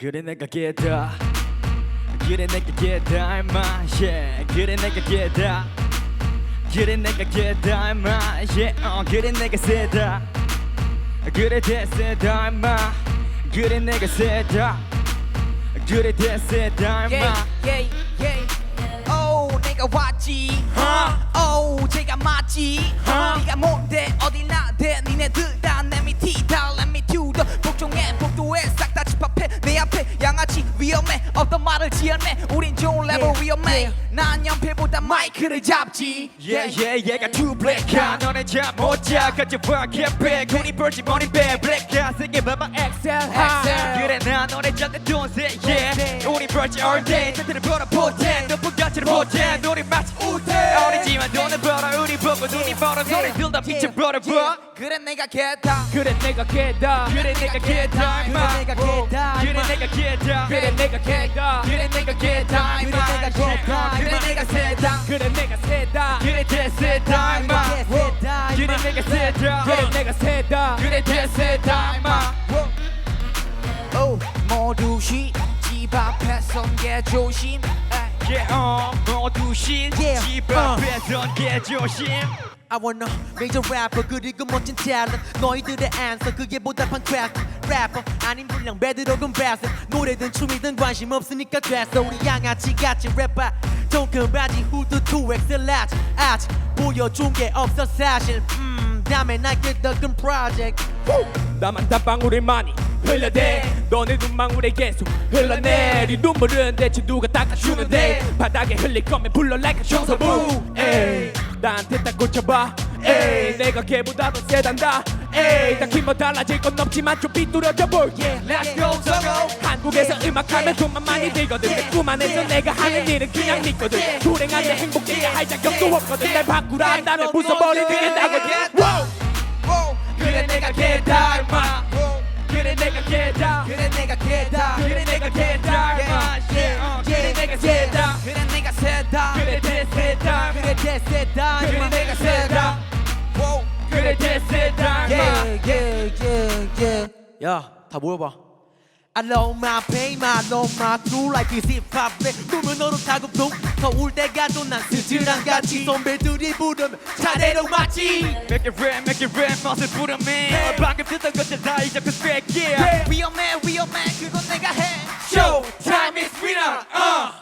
그래 내가 깨다 그래 내가 깨다 임마 yeah. 그래 내가 깨다 그래 내가 깨다 임마 yeah. 어, 그래 내가 세다 그래 대세다 임마 그래 내가 세다 그래 대세다 임마 yeah, yeah, yeah. 오 내가 왔지 어? 오 제가 맞지 어? 네가 뭔 을 지어내 우린 좋은 레벨 위험해. 난 연필보다 마이크를 잡지. Yeah yeah 얘가 투 블랙카 너네 잠못자. 가져봐 캡백 우리 벌지 머리 빼 블랙카 세게 봐봐 Excel. 그래 나 너네 잡는 돈세 yeah. 우리 벌지 all day. 텐트를 벌어 포텐 높은 가치를 포텐 우리 마치 우태. 어리지만 돈을 벌어. 우리 보고 눈이 벌어. 소리 들다 빛을 벌어 봐 그래 내가 개다. 그래 내가 개다. 그래 내가 개다. 그래 내가 개다. 내가 개다. 그래 내가 개다. 그래 내가 개다. 그래 내가 개다. 그래 내가 세다. 그래 내가 세다. 그래 대세다 임마. 그래 내가 세다. 그래 내가 세다. 그래 대세다 임마. 오 모두 시집 앞에 선게 조심. Yeah, 어, 모두 신 Yeah, 집 uh. 앞에선 개조심. I wanna major rapper 그리고 멋진 talent. 너희들의 answer 그게 보답한 craft rapper 아닌 분량 배드로금 배스 노래든 춤이든 관심 없으니까 됐어. 우리 양아치 같이 동큰 바지 후드 2X 라지 아직 보여준 게 없어 사실. 음 다음에 날게 더큰 project. 나만 단방울을 많이 흘려대 너네 눈망울에 계속 흘러내리 눈물은 대체 누가 닦아주는데? 바닥에 흘릴 거면 불러 like a 청소부. 에이 나한테 딱 꽂혀봐. 에이 내가 걔보다 더 세단다. 에이 딱히 뭐 달라질 건 없지만 좀 삐뚤어져 볼게 Let's go 서고 한국에서 음악하면 돈만 많이 들거든. 내 꿈 안에서 내가 하는 일은 그냥 믿거든. 불행한데 행복해야 할 자격도 없거든. 날 바꾸라. 한다면 부숴버리는 게 나거든. 그래 내가 임마 오 개다. 그래 내가 개다. 그래 내가 개다. 임마 Yeah, 어, 그래 내가 세다. 그래 내가 세다. 그래 대세다. 그래 대세다. 그래 내가 세다. 오 그래 대세다. 야다 모여봐. I love my pain, I love my crew like this hip hop. 랩 꿈은 너로 타고풍 서울 대가도 난 스즈랑 같이 선배들이 부르면 차례로 맞지. Make it rap, make it rap, 맛을 부르면. 방금 듣던 것 다 이제 We Real man real man 그건 내가 해 Showtime is winner uh.